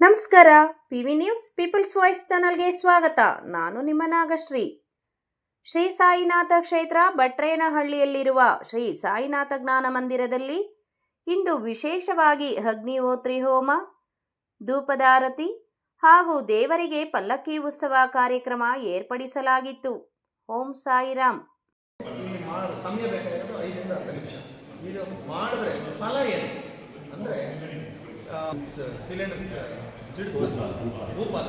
ನಮಸ್ಕಾರ P V news, people's voice ಚಾನಲ್ಗೆ ಸ್ವಾಗತ. ನಾನು ನಿಮ್ಮ ನಾಗಶ್ರೀ. ಶ್ರೀ ಸಾಯಿನಾಥ ಕ್ಷೇತ್ರ, ಭಟ್ರೇನಹಳ್ಳಿಯಲ್ಲಿರುವ ಶ್ರೀ ಸಾಯಿನಾಥ ಜ್ಞಾನ ಮಂದಿರದಲ್ಲಿ ಇಂದು ವಿಶೇಷವಾಗಿ ಅಗ್ನಿಹೋತ್ರಿ ಹೋಮ ಧೂಪದಾರತಿ ಹಾಗೂ ದೇವರಿಗೆ ಪಲ್ಲಕ್ಕಿ ಉತ್ಸವ ಕಾರ್ಯಕ್ರಮ ಏರ್ಪಡಿಸಲಾಗಿತ್ತು. ಓಂ ಸಾಯಿರಾಮ್. ಮಾಡಿದ್ರೆ ಫಲ ಏನು? ಅಂದರೆ ಸಿಲಿಂಡರ್ಸ್ ಭೂಪಾದ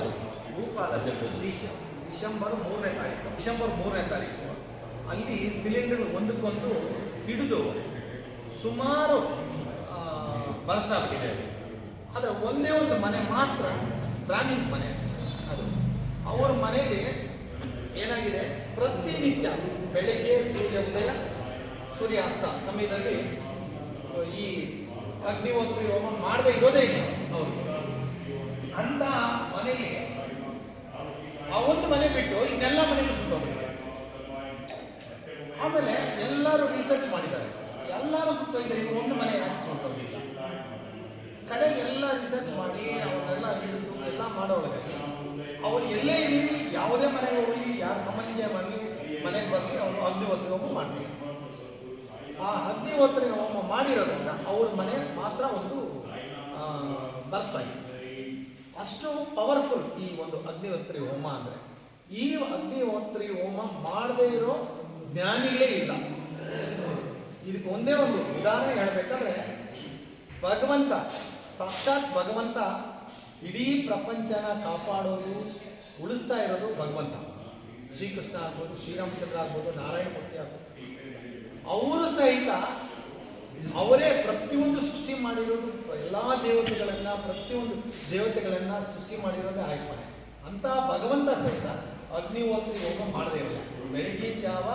ಭೂಪಾದ ಡಿಶ ಡಿಸೆಂಬರ್ ಮೂರನೇ ತಾರೀಕು, ಡಿಸೆಂಬರ್ ಮೂರನೇ ತಾರೀಕು ಅಲ್ಲಿ ಸಿಲಿಂಡರ್ ಒಂದಕ್ಕೊಂದು ಸಿಡಿದು ಸುಮಾರು ಬರ್ಸ್ಟ್ ಆಗ್ಬಿಟ್ಟಿದೆ ಆದರೆ ಒಂದೇ ಒಂದು ಮನೆ ಮಾತ್ರ. ಬ್ರಾಹ್ಮಿನ್ಸ್ ಮನೆ ಅದು ಅವ್ರ ಮನೆಯಲ್ಲಿ ಏನಾಗಿದೆ ಪ್ರತಿನಿತ್ಯ ಬೆಳಗ್ಗೆ ಸೂರ್ಯ ಉದಯ ಸೂರ್ಯಾಸ್ತ ಸಮಯದಲ್ಲಿ ಈ ಅಗ್ನಿಹೋತ್ರಿ ಹೋಮ ಮಾಡದೇ ಇರೋದೇ ಇಲ್ಲ. ಅವರು ಅಂತ ಮನೆಗೆ ಆ ಒಂದು ಮನೆ ಬಿಟ್ಟು ಇನ್ನೆಲ್ಲ ಮನೆಗಳು ಸುಟ್ಟೋಗ್ಬಿಟ್ಟಿದೆ ಆಮೇಲೆ ಎಲ್ಲರೂ ರಿಸರ್ಚ್ ಮಾಡಿದ್ದಾರೆ. ಎಲ್ಲರೂ ಸುಟ್ಟೋಗಿದ್ದಾರೆ ಇವರು ಒಂದು ಮನೆ ಯಾಕೆ ಸುಟ್ಟೋಗಿಲ್ಲ ಕಡೆಗೆ ಎಲ್ಲ ರಿಸರ್ಚ್ ಮಾಡಿ ಅವನ್ನೆಲ್ಲ ಹಿಡಿದು ಎಲ್ಲ ಮಾಡೋಳಗೆ ಅವ್ರು ಎಲ್ಲೇ ಇರಲಿ, ಯಾವುದೇ ಮನೆಗೆ ಹೋಗಲಿ, ಯಾರ ಸಂಬಂಧಿಗೆ ಬರಲಿ, ಮನೆಗೆ ಬರಲಿ, ಅವರು ಅಗ್ನಿಹೋತ್ರಿ ಹೋಮ ಮಾಡ್ತಾರೆ ಆ ಅಗ್ನಿಹೋತ್ರಿ ಹೋಮ ಮಾಡಿರೋದ್ರಿಂದ ಅವ್ರ ಮನೆ ಮಾತ್ರ ಒಂದು ಬರ್ಸ್ಟ್ ಆಗಿದೆ. ಅಷ್ಟು ಪವರ್ಫುಲ್ ಈ ಒಂದು ಅಗ್ನಿಹೋತ್ರಿ ಹೋಮ ಅಂದರೆ. ಈ ಅಗ್ನಿಹೋತ್ರಿ ಹೋಮ ಮಾಡದೇ ಇರೋ ಜ್ಞಾನಿಗಳೇ ಇಲ್ಲ. ಇದಕ್ಕೆ ಒಂದೇ ಒಂದು ಉದಾಹರಣೆ ಹೇಳಬೇಕಾದ್ರೆ, ಭಗವಂತ, ಸಾಕ್ಷಾತ್ ಭಗವಂತ ಇಡೀ ಪ್ರಪಂಚನ ಕಾಪಾಡೋದು, ಉಳಿಸ್ತಾ ಇರೋದು ಭಗವಂತ. ಶ್ರೀಕೃಷ್ಣ ಆಗ್ಬೋದು, ಶ್ರೀರಾಮಚಂದ್ರ ಆಗ್ಬೋದು, ನಾರಾಯಣ ಮೂರ್ತಿ ಆಗ್ಬೋದು. ಅವರು ಸಹಿತ ಅವರೇ ಪ್ರತಿಯೊಂದು ಸೃಷ್ಟಿ ಮಾಡಿರೋದು ಎಲ್ಲ ದೇವತೆಗಳನ್ನು, ಪ್ರತಿಯೊಂದು ದೇವತೆಗಳನ್ನು ಸೃಷ್ಟಿ ಮಾಡಿರೋದೇ ಆಯ್ಪಾನೆ ಅಂತ ಭಗವಂತ ಸಹಿತ ಅಗ್ನಿಹೋತ್ರಿ ಹೋಮ ಮಾಡದೇ ಇರಲ್ಲ. ಬೆಳಗ್ಗೆ ಜಾವ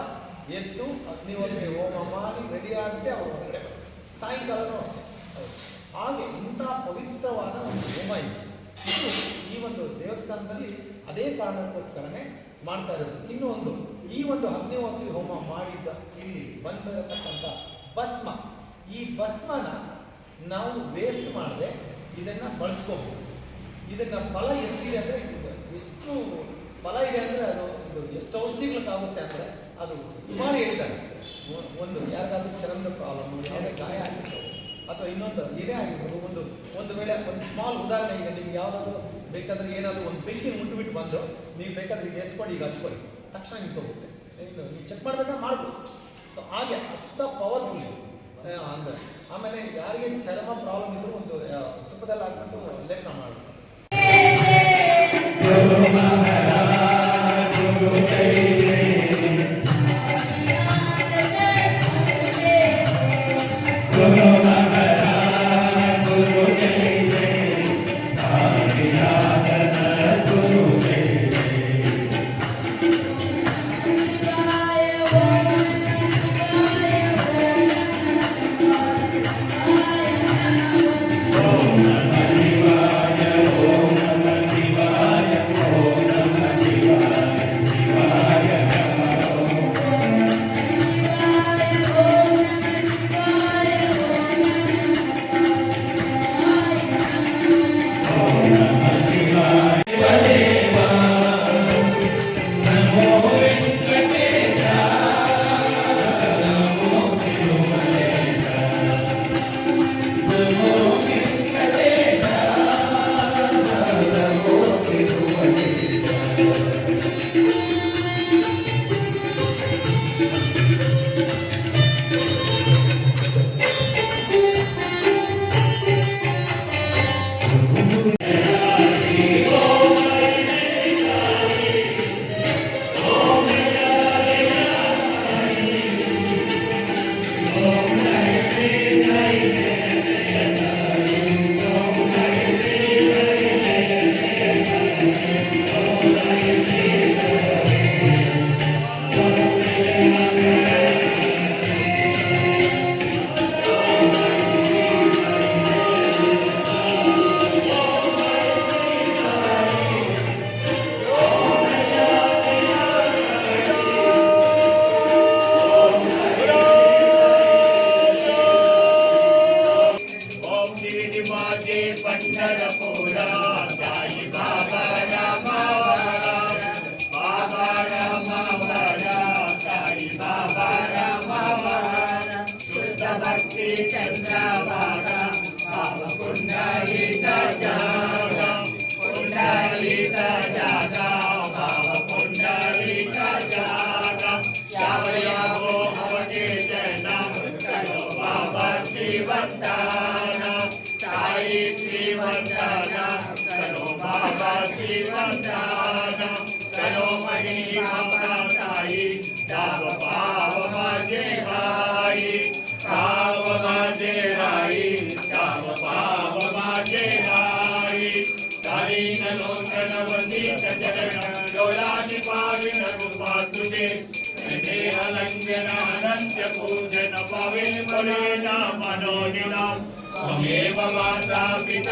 ಎದ್ದು ಅಗ್ನಿಹೋತ್ರಿ ಹೋಮ ಮಾಡಿ ರೆಡಿ ಆಗಿಬಿಟ್ಟು ಅವರು ಹೊರಗಡೆ ಬರ್ತಾರೆ. ಸಾಯಂಕಾಲನೂ ಅಷ್ಟೇ. ಹಾಗೆ ಇಂಥ ಪವಿತ್ರವಾದ ಒಂದು ಹೋಮ ಇದೆ. ಇದು ಈ ಒಂದು ದೇವಸ್ಥಾನದಲ್ಲಿ ಅದೇ ಕಾರಣಕ್ಕೋಸ್ಕರನೇ ಮಾಡ್ತಾ ಇರೋದು. ಇನ್ನೊಂದು, ಈ ಒಂದು ಅಗ್ನಿಹೋತ್ರಿ ಹೋಮ ಮಾಡಿದ್ದ ಇಲ್ಲಿ ಬಂದಿರತಕ್ಕಂಥ ಭಸ್ಮ. ಈ ಭಸ್ಮನ ನಾವು ವೇಸ್ಟ್ ಮಾಡದೆ ಇದನ್ನು ಬಳಸ್ಕೋಬೋದು. ಇದನ್ನ ಫಲ ಎಷ್ಟಿದೆ ಅಂದರೆ ಇದು ಎಷ್ಟು ಫಲ ಇದೆ ಅಂದರೆ ಅದು ಇದು ಎಷ್ಟು ಔಷಧಿಗಳಕ್ಕಾಗುತ್ತೆ ಅಂದರೆ ಅದು ಸುಮಾರು ಹೇಳಿದ್ದಾರೆ. ಒಂದು ಯಾರಿಗಾದ್ರೂ ಚರಂದ ಪ್ರಾಬ್ಲಮ್ ಯಾವುದೇ ಗಾಯ ಆಗಿತ್ತು ಅಥವಾ ಇನ್ನೊಂದು ಏನೇ ಆಗಿರ್ಬೋದು, ಒಂದು ಒಂದು ವೇಳೆ ಒಂದು ಸ್ಮಾಲ್ ಉದಾಹರಣೆ ಈಗ ನಿಮ್ಗೆ ಯಾವುದಾದ್ರು ಬೇಕಾದ್ರೆ ಏನಾದರೂ ಒಂದು ಬೆಂಕಿನ ಮುಟ್ಟುಬಿಟ್ಟು ಬಂದು ನೀವು ಬೇಕಾದ್ರೆ ಇದು ಎತ್ಕೊಂಡು ಈಗ ಹಚ್ಕೊಳ್ಳಿ. ತಕ್ಷಣ ನಿಂತು ನೀವು ಚೆಕ್ ಮಾಡಬೇಕಾದ್ರೆ ಮಾಡ್ಬೋದು. ಸೊ ಹಾಗೆ ಅತ್ತ ಪವರ್ಫುಲ್ ಇದು. ಆ, ಆಮೇಲೆ ಯಾರಿಗೆ ಚರ್ಮ ಪ್ರಾಬ್ಲಮ್ ಇದ್ದರೂ ಒಂದು ತುಪ್ಪದಲ್ಲಿ ಹಾಕ್ಬಿಟ್ಟು ಲೇಪನ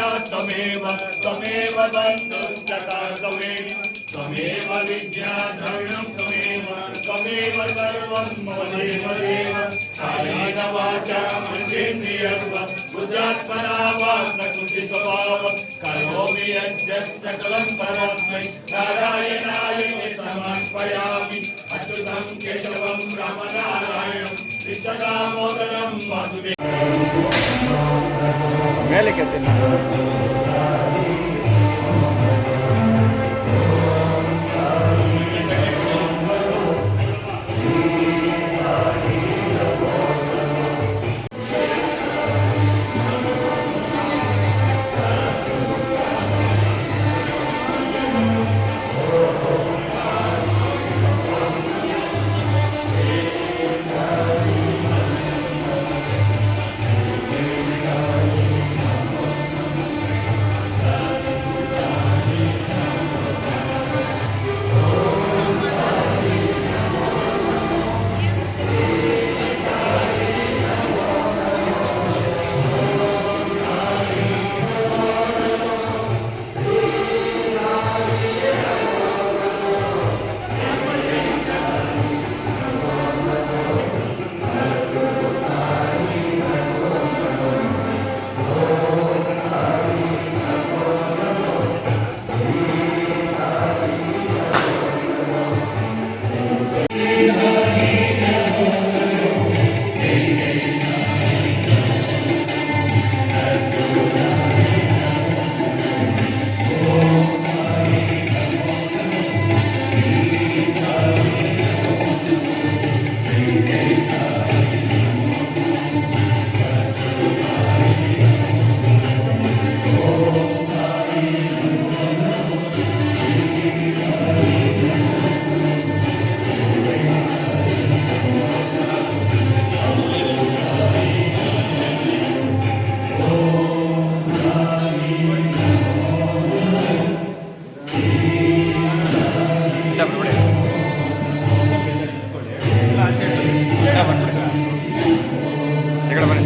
माता पिता त्वमेव त्वमेव बन्धुस्तकात्वमेव त्वमेव विद्याधरणं त्वमेव त्वमेव सर्वं मम देव देव कालेन वाचा मृतेन्द्रियर्वा बुद्धात्मना वा न कुटिस्वभाव करोमि यद्यत् सकलं परस्मै नारायणाय समर्पयामि kept in mind.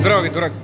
drogi, drogi.